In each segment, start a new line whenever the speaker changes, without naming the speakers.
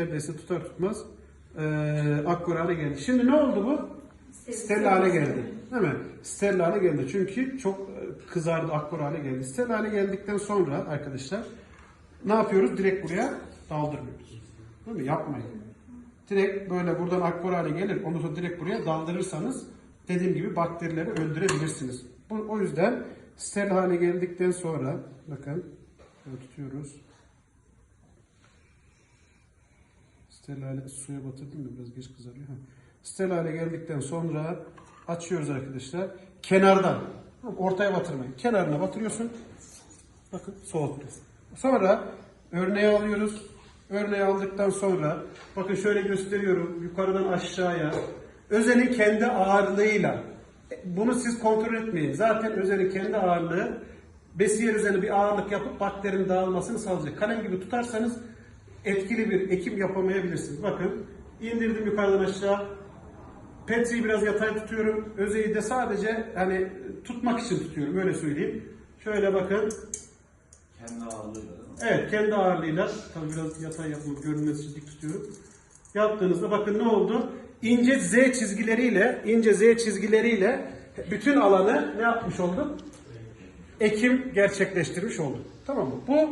neredeyse tutar tutmaz e, akkor hale geldi. Şimdi ne oldu bu? Steril hale geldi. Değil mi? Steril hale geldi. Çünkü çok e, kızardı, akkor hale geldi. Steril hale geldikten sonra arkadaşlar ne yapıyoruz? Direkt buraya daldırmıyoruz. Değil mi? Yapmayın. Direkt böyle buradan akkor hale gelir. Onu sonra direkt buraya daldırırsanız dediğim gibi bakterileri öldürebilirsiniz. Bu, o yüzden steril hale geldikten sonra bakın tutuyoruz. Steril hale suya batırdım mı? Biraz geç kızarıyor. Ha. Steril geldikten sonra açıyoruz arkadaşlar. Kenardan. Ortaya batırmayın. Kenarına batırıyorsun. Bakın soğuttu. Sonra örneği alıyoruz. Örneği aldıktan sonra bakın şöyle gösteriyorum yukarıdan aşağıya. Özenin kendi ağırlığıyla bunu siz kontrol etmeyin. Zaten özenin kendi ağırlığı besiyer üzerine bir ağırlık yapıp bakterinin dağılmasını sağlayacak. Kalem gibi tutarsanız etkili bir ekim yapamayabilirsiniz. Bakın indirdim yukarıdan aşağı. Petri'yi biraz yatay tutuyorum. Özeyi de sadece hani tutmak için tutuyorum öyle söyleyeyim. Şöyle bakın.
Kendi ağırlığıyla?
Evet kendi ağırlığıyla tabii biraz yatay yapıp görünmesi için dik tutuyorum. Yaptığınızda bakın ne oldu? İnce Z çizgileriyle, ince Z çizgileriyle bütün alanı ne yapmış olduk? Ekim gerçekleştirmiş olduk. Tamam mı? Bu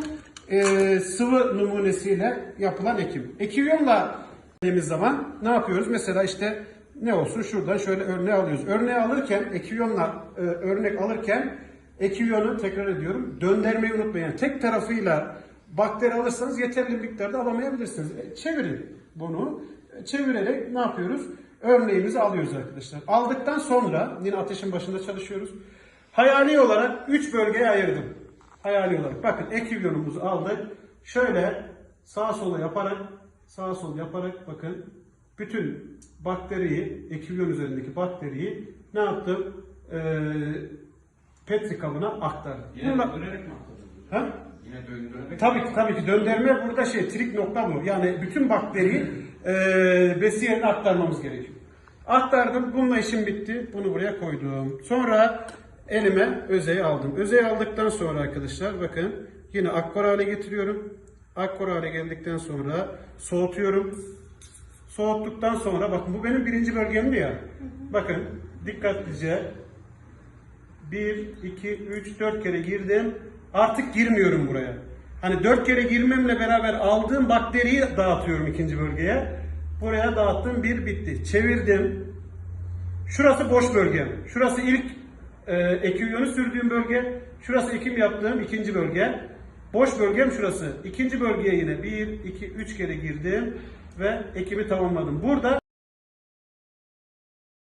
e, sıvı numunesiyle yapılan ekim. Ekiviyonla dediğimiz zaman ne yapıyoruz? Mesela işte ne olsun şuradan şöyle örneği alıyoruz. Örneği alırken, ekiviyonla e, örnek alırken ekiviyonu tekrar ediyorum döndürmeyi unutmayın. Yani tek tarafıyla bakteri alırsanız yeterli miktarda alamayabilirsiniz. E, çevirin bunu. E, Çevirerek ne yapıyoruz? Örneğimizi alıyoruz arkadaşlar. Aldıktan sonra yine ateşin başında çalışıyoruz. Hayali olarak 3 bölgeye ayırdım. Hayali olarak. Bakın ekiviyonumuzu aldık. Şöyle sağa sola yaparak sağa sola yaparak bakın bütün bakteriyi, ekivyon üzerindeki bakteriyi ne yaptım? Ee, Petri kabına aktardım.
Yine
Bununla-
döndürerek mi atladınız?
Ha?
Yine döndürerek
Tabii ki tabii ki döndürme burada şey trik nokta bu. Yani bütün bakteriyi e, besiyerine aktarmamız gerekiyor. Aktardım. Bununla işim bitti. Bunu buraya koydum. Sonra elime özeyi aldım. Özeyi aldıktan sonra arkadaşlar bakın yine akkor hale getiriyorum. Akkor hale geldikten sonra soğutuyorum. Soğuttuktan sonra bakın bu benim birinci bölgemdi ya. Bakın dikkatlice 1, 2, 3, 4 kere girdim. Artık girmiyorum buraya. Hani 4 kere girmemle beraber aldığım bakteriyi dağıtıyorum ikinci bölgeye. Buraya dağıttım bir bitti. Çevirdim. Şurası boş bölgem. Şurası ilk e, ekiviyonu sürdüğüm bölge. Şurası ekim yaptığım ikinci bölge. Boş bölgem şurası. İkinci bölgeye yine 1, 2, 3 kere girdim ve ekimi tamamladım. Burada